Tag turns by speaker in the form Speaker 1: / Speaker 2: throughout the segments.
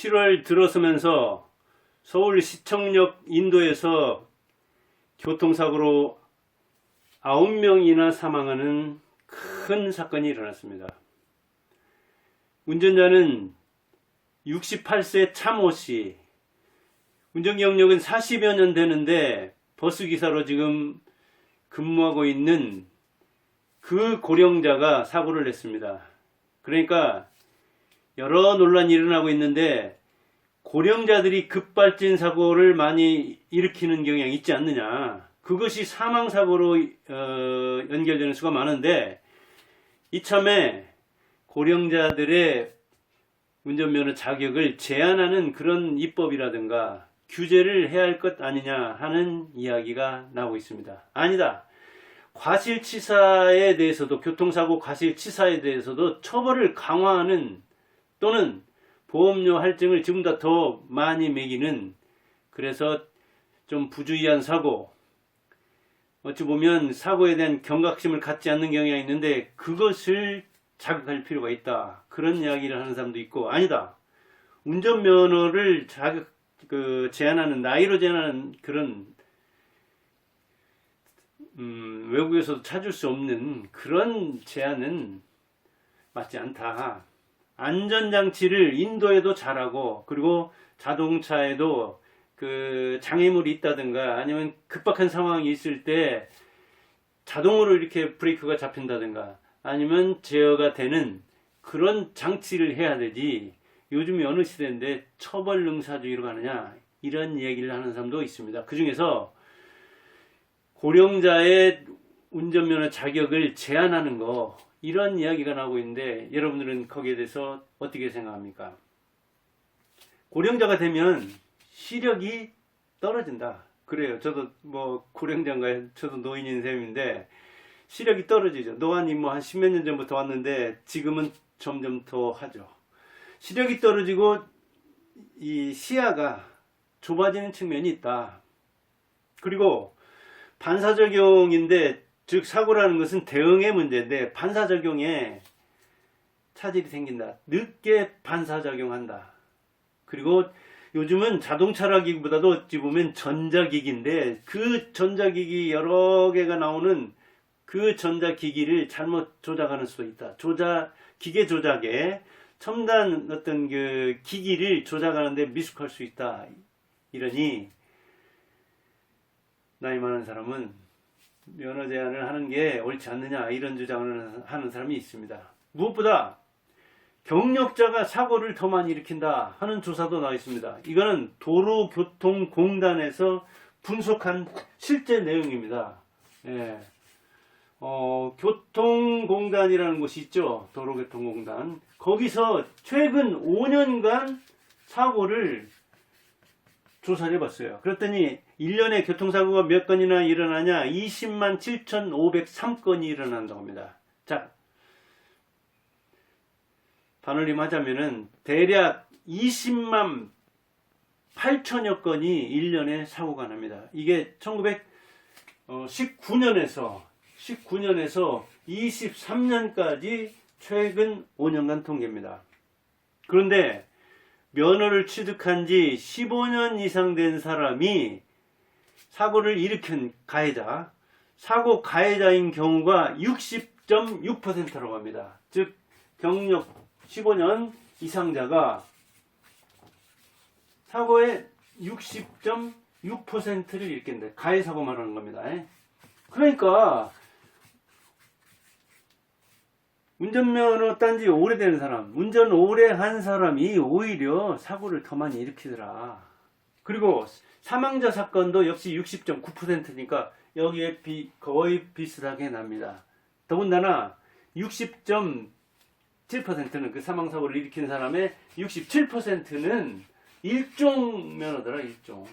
Speaker 1: 7월 들어서면서 서울 시청역 인도에서 교통사고로 9명이나 사망하는 큰 사건이 일어났습니다. 운전자는 68세 차모 씨. 운전 경력은 40여 년 되는데 버스 기사로 지금 근무하고 있는 그 고령자가 사고를 냈습니다. 그러니까 여러 논란이 일어나고 있는데 고령자들이 급발진 사고를 많이 일으키는 경향이 있지 않느냐. 그것이 사망 사고로 어, 연결되는 수가 많은데 이참에 고령자들의 운전면허 자격을 제한하는 그런 입법이라든가 규제를 해야 할 것 아니냐 하는 이야기가 나오고 있습니다. 아니다. 과실치사에 대해서도 교통사고 과실치사에 대해서도 처벌을 강화하는 또는 보험료 할증을 지금보다 더 많이 매기는 그래서 좀 부주의한 사고 어찌 보면 사고에 대한 경각심을 갖지 않는 경향이 있는데 그것을 자극할 필요가 있다. 그런 이야기를 하는 사람도 있고 아니다. 운전면허를 자극 그 제한하는 나이로 제한하는 그런 음, 외국에서도 찾을 수 없는 그런 제한은 맞지 않다. 안전장치를 인도에도 잘하고 그리고 자동차에도 그 장애물이 있다든가 아니면 급박한 상황이 있을 때 자동으로 이렇게 브레이크가 잡힌다든가 아니면 제어가 되는 그런 장치를 해야 되지 요즘이 어느 시대인데 처벌 능사주의로 가느냐 이런 얘기를 하는 사람도 있습니다. 그 중에서 고령자의 운전면허 자격을 제한하는 거 이런 이야기가 나오고 있는데 여러분들은 거기에 대해서 어떻게 생각합니까? 고령자가 되면 시력이 떨어진다. 그래요. 저도 뭐 고령자인가요? 저도 노인인 셈인데 시력이 떨어지죠. 노안이 뭐 한 십몇 년 전부터 왔는데 지금은 점점 더 하죠. 시력이 떨어지고 이 시야가 좁아지는 측면이 있다. 그리고 반사적용인데 즉 사고라는 것은 대응의 문제인데 반사적용에 차질이 생긴다. 늦게 반사 작용한다. 그리고 요즘은 자동차라기보다도 어찌 보면 전자기기인데 그 전자기기 여러 개가 나오는 그 전자기기를 잘못 조작하는 수도 있다. 조작 기계 조작에 첨단 어떤 그 기기를 조작하는데 미숙할 수 있다. 이러니 나이 많은 사람은 면허 제한을 하는 게 옳지 않느냐 이런 주장을 하는 사람이 있습니다. 무엇보다 경력자가 사고를 더 많이 일으킨다 하는 조사도 나와 있습니다. 이거는 도로교통공단에서 분석한 실제 내용입니다. 예. 어, 교통공단이라는 곳이 있죠. 도로교통공단. 거기서 최근 5년간 사고를 조사를 해봤어요. 그랬더니 1년에 교통사고가 몇 건이나 일어나냐? 20만 7,503건이 일어난다고 합니다. 자, 반올림 하자면은 대략 20만 8천여 건이 1년에 사고가 납니다. 이게 1919년에서 19년에서 23년까지 최근 5년간 통계입니다. 그런데 면허를 취득한 지 15년 이상 된 사람이 사고를 일으킨 가해자, 사고 가해자인 경우가 60.6%라고 합니다. 즉, 경력 15년 이상자가 사고의 60.6%를 일으킨다. 가해 사고 말하는 겁니다. 그러니까 운전면허 딴 지 오래된 사람, 운전 오래 한 사람이 오히려 사고를 더 많이 일으키더라. 그리고 사망자 사건도 역시 60.9%니까 여기에 비, 거의 비슷하게 납니다. 더군다나 60.7%는 그 사망사고를 일으킨 사람의 67%는 일종 면허더라, 일종.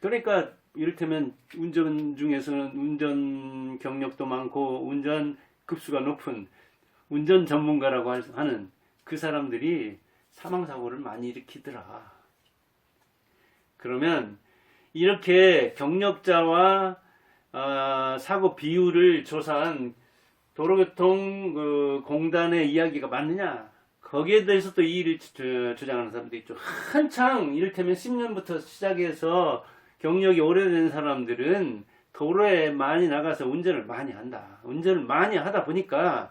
Speaker 1: 그러니까 이를테면 운전 중에서는 운전 경력도 많고 운전 급수가 높은 운전 전문가라고 할- 하는 그 사람들이 사망 사고를 많이 일으키더라. 그러면 이렇게 경력자와 아, 사고 비율을 조사한 도로교통 그 공단의 이야기가 맞느냐? 거기에 대해서 또 이의를 주- 주장하는 사람도 있죠. 한창 이를테면 10년부터 시작해서 경력이 오래된 사람들은 도로에 많이 나가서 운전을 많이 한다. 운전을 많이 하다 보니까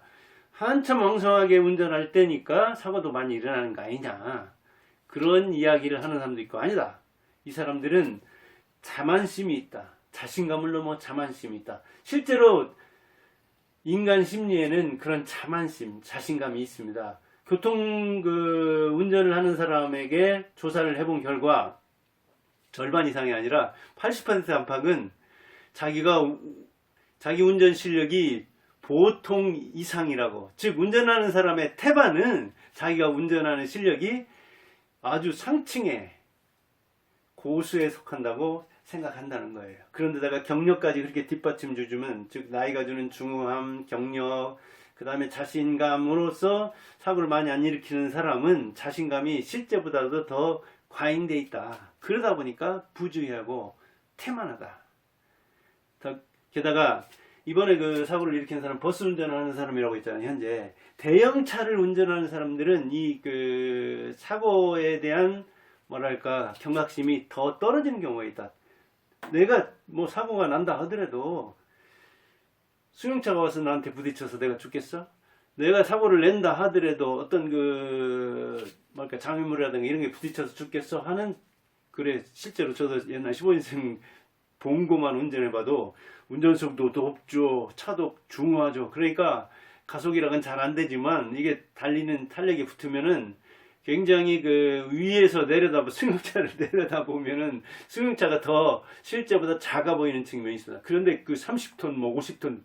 Speaker 1: 한참 엉성하게 운전할 때니까 사고도 많이 일어나는 거 아니냐. 그런 이야기를 하는 사람도 있고 아니다. 이 사람들은 자만심이 있다. 자신감을 넘어 자만심이 있다. 실제로 인간 심리에는 그런 자만심, 자신감이 있습니다. 교통 그 운전을 하는 사람에게 조사를 해본 결과 절반 이상이 아니라 80% 안팎은 자기가 우- 자기 운전 실력이 보통 이상이라고 즉 운전하는 사람의 태반은 자기가 운전하는 실력이 아주 상층의 고수에 속한다고 생각한다는 거예요. 그런데다가 경력까지 그렇게 뒷받침 주주면 즉 나이가 주는 중후함, 경력, 그 다음에 자신감으로서 사고를 많이 안 일으키는 사람은 자신감이 실제보다도 더 과잉돼 있다. 그러다 보니까 부주의하고 태만하다. 더- 게다가 이번에 그 사고를 일으킨 사람 버스 운전하는 사람이라고 있잖아요. 현재 대형차를 운전하는 사람들은 이 그 사고에 대한 뭐랄까 경각심이 더 떨어지는 경우가 있다. 내가 뭐 사고가 난다 하더라도 수용차가 와서 나한테 부딪혀서 내가 죽겠어? 내가 사고를 낸다 하더라도 어떤 그 뭐랄까 장애물이라든가 이런 게 부딪혀서 죽겠어 하는 그래 실제로 저도 옛날 15인생 봉고만 운전해봐도 운전석도 높죠 차도 중후하죠 그러니까 가속이랑은 잘 안 되지만 이게 달리는 탄력이 붙으면은 굉장히 그 위에서 내려다 승용차를 내려다 보면은 승용차가 더 실제보다 작아 보이는 측면이 있습니다. 그런데 그 30톤 뭐 50톤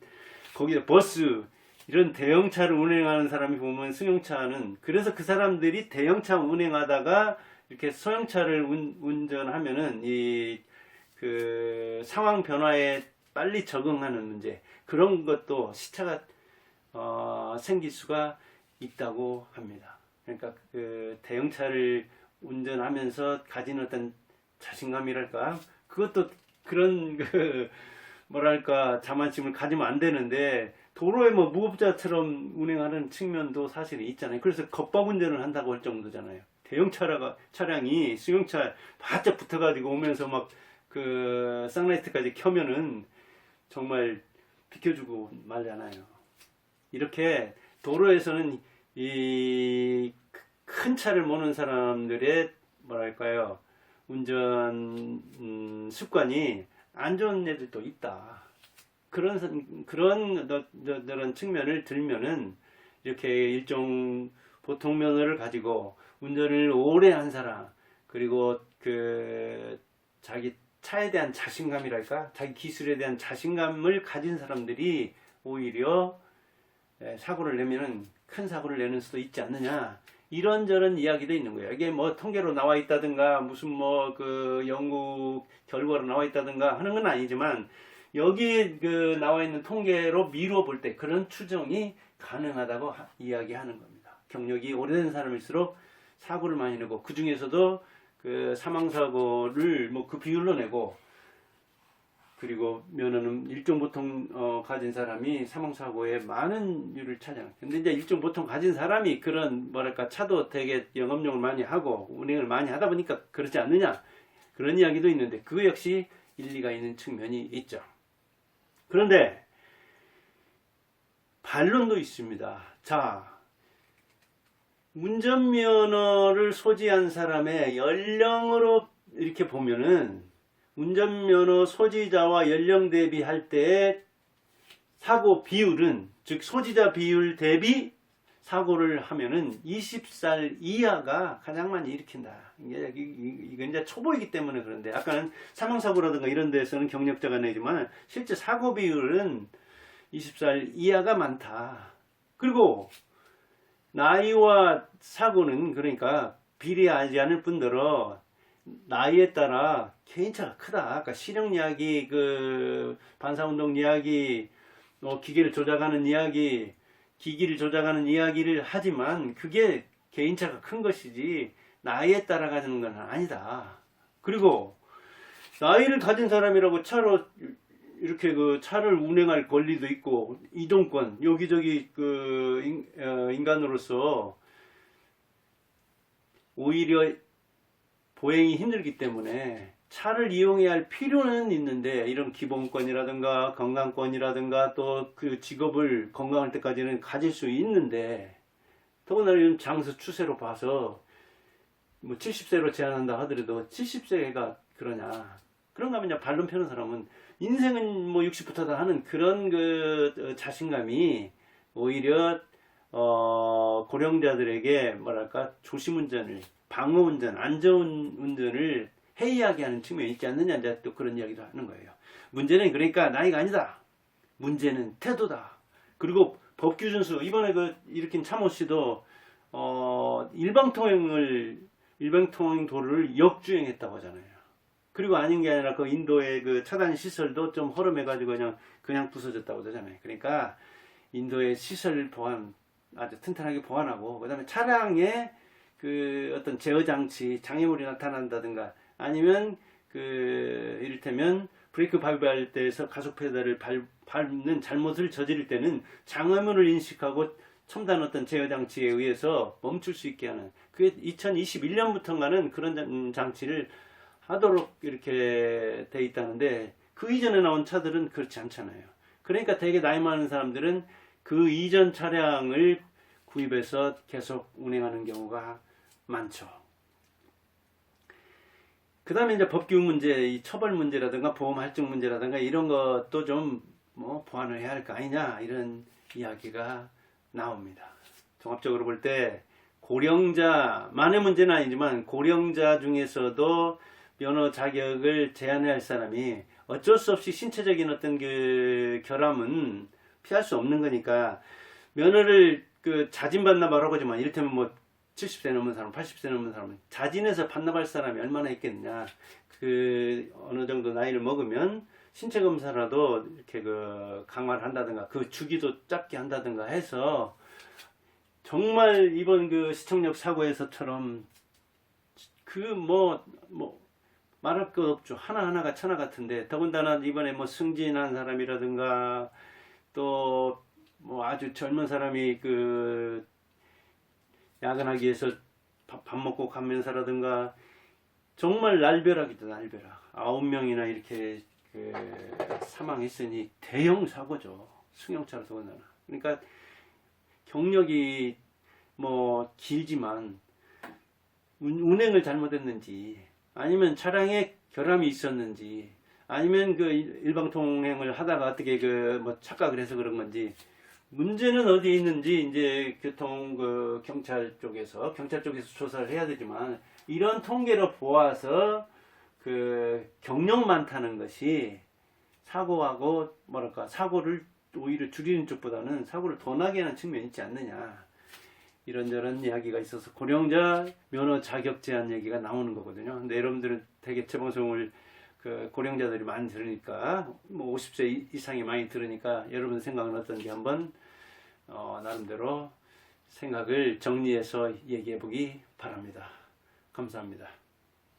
Speaker 1: 거기다 버스 이런 대형차를 운행하는 사람이 보면 승용차는 그래서 그 사람들이 대형차 운행하다가 이렇게 소형차를 운, 운전하면은 이 그 상황 변화에 빨리 적응하는 문제 그런 것도 시차가 어, 생길 수가 있다고 합니다. 그러니까 그 대형차를 운전하면서 가진 어떤 자신감이랄까 그것도 그런 그 뭐랄까 자만심을 가지면 안 되는데 도로에 뭐 무법자처럼 운행하는 측면도 사실 있잖아요. 그래서 겁박 운전을 한다고 할 정도잖아요. 대형 차라가 차량이 승용차 바짝 붙어가지고 오면서 막 그 쌍라이트까지 켜면은 정말 비켜주고 말잖아요. 이렇게 도로에서는 이 큰 차를 모는 사람들의 뭐랄까요 운전 음, 습관이 안 좋은 애들도 있다. 그런 선- 그런 그런 측면을 들면은 이렇게 일종 보통 면허를 가지고 운전을 오래 한 사람 그리고 그 자기 차에 대한 자신감이랄까 자기 기술에 대한 자신감을 가진 사람들이 오히려 예, 사고를 내면은 큰 사고를 내는 수도 있지 않느냐 이런저런 이야기도 있는 거예요. 이게 뭐 통계로 나와 있다든가 무슨 뭐 그 연구 결과로 나와 있다든가 하는 건 아니지만 여기 그 나와 있는 통계로 미루어 볼 때 그런 추정이 가능하다고 하- 이야기하는 겁니다. 경력이 오래된 사람일수록 사고를 많이 내고 그 중에서도 그 사망 사고를 뭐 그 비율로 내고 그리고 면허는 일종 보통 어, 가진 사람이 사망 사고에 많은 율을 차지하는. 근데 이제 일종 보통 가진 사람이 그런 뭐랄까 차도 되게 영업용을 많이 하고 운행을 많이 하다 보니까 그렇지 않느냐 그런 이야기도 있는데 그 역시 일리가 있는 측면이 있죠. 그런데 반론도 있습니다. 자, 운전면허를 소지한 사람의 연령으로 이렇게 보면은 운전면허 소지자와 연령 대비할 때의 사고 비율은 즉 소지자 비율 대비 사고를 하면은 20살 이하가 가장 많이 일으킨다. 이게 이- 이- 이건 이제 초보이기 때문에 그런데 아까는 사망 사고라든가 이런 데서는 경력자가 내지만 실제 사고 비율은 20살 이하가 많다. 그리고 나이와 사고는 그러니까 비례하지 않을 뿐더러 나이에 따라 개인차가 크다. 아까 실형 이야기, 그 반사운동 이야기, 어, 기계를 조작하는 이야기, 기기를 조작하는 이야기를 하지만 그게 개인차가 큰 것이지 나이에 따라 가지는 건 아니다. 그리고 나이를 가진 사람이라고 차로 이렇게 그 차를 운행할 권리도 있고 이동권 여기저기 그 인, 어, 인간으로서 오히려 보행이 힘들기 때문에 차를 이용해야 할 필요는 있는데 이런 기본권이라든가 건강권이라든가 또 그 직업을 건강할 때까지는 가질 수 있는데 더군다나 요즘 장수 추세로 봐서 뭐 70세로 제한한다 하더라도 70세가 그러냐 그런가 하면 발론 펴는 사람은 인생은 뭐 60부터 다 하는 그런 그 어, 자신감이 오히려 어 고령자들에게 뭐랄까 조심 운전을 방어 운전 안전 운전을 해이하게 하는 측면이 있지 않느냐 이제 또 그런 이야기도 하는 거예요. 문제는 그러니까 나이가 아니다. 문제는 태도다. 그리고 법규 준수 이번에 그 일으킨 참호 씨도 어 일방통행을 일방통행 도를 역주행했다고 하잖아요. 그리고 아닌 게 아니라 그 인도의 그 차단 시설도 좀 허름해가지고 그냥 그냥 부서졌다고 하잖아요. 그러니까 인도의 시설 보안 아주 튼튼하게 보완하고 그다음에 차량에 그 어떤 제어 장치 장애물이 나타난다든가 아니면 그 이를테면 브레이크 밟을 때에서 가속 페달을 밟, 밟는 잘못을 저지를 때는 장애물을 인식하고 첨단 어떤 제어 장치에 의해서 멈출 수 있게 하는 그게 2021년부터인가는 그런 장- 장치를 하도록 이렇게 돼 있다는데 그 이전에 나온 차들은 그렇지 않잖아요. 그러니까 되게 나이 많은 사람들은 그 이전 차량을 구입해서 계속 운행하는 경우가 많죠. 그 다음에 이제 법규 문제, 이 처벌 문제라든가 보험 할증 문제라든가 이런 것도 좀 뭐 보완을 해야 할 거 아니냐 이런 이야기가 나옵니다. 종합적으로 볼 때 고령자만의 문제는 아니지만 고령자 중에서도 면허 자격을 제한해야 할 사람이 어쩔 수 없이 신체적인 어떤 그 결함은 피할 수 없는 거니까 면허를 그 자진 반납하라고 하지만 이를테면 뭐 70세 넘은 사람, 80세 넘은 사람은 자진해서 반납할 사람이 얼마나 있겠느냐. 그 어느 정도 나이를 먹으면 신체 검사라도 이렇게 그 강화를 한다든가 그 주기도 짧게 한다든가 해서 정말 이번 그 시청역 사고에서처럼 그 뭐뭐 말할 것 없죠. 하나하나가 천하 같은데 더군다나 이번에 뭐 승진한 사람이라든가 또 뭐 아주 젊은 사람이 그 야근하기 위해서 밥, 밥 먹고 가면서라든가 정말 날벼락이다 날벼락. 아홉 명이나 이렇게 그 사망했으니 대형 사고죠. 승용차로 더군다나. 그러니까 경력이 뭐 길지만 운- 운행을 잘못했는지 아니면 차량에 결함이 있었는지 아니면 그 일- 일방 통행을 하다가 어떻게 그 뭐 착각을 해서 그런 건지 문제는 어디 있는지 이제 교통 그 경찰 쪽에서 경찰 쪽에서 조사를 해야 되지만 이런 통계로 보아서 그 경력 많다는 것이 사고하고 뭐랄까 사고를 오히려 줄이는 쪽보다는 사고를 더 나게 하는 측면이 있지 않느냐 이런저런 이야기가 있어서 고령자 면허 자격 제한 얘기가 나오는 거거든요. 근데 여러분들은 되게 제 방송을 그 고령자들이 많이 들으니까 뭐 50세 이- 이상이 많이 들으니까 여러분 생각은 어떤지 한번 어, 나름대로 생각을 정리해서 얘기해 보기 바랍니다. 감사합니다.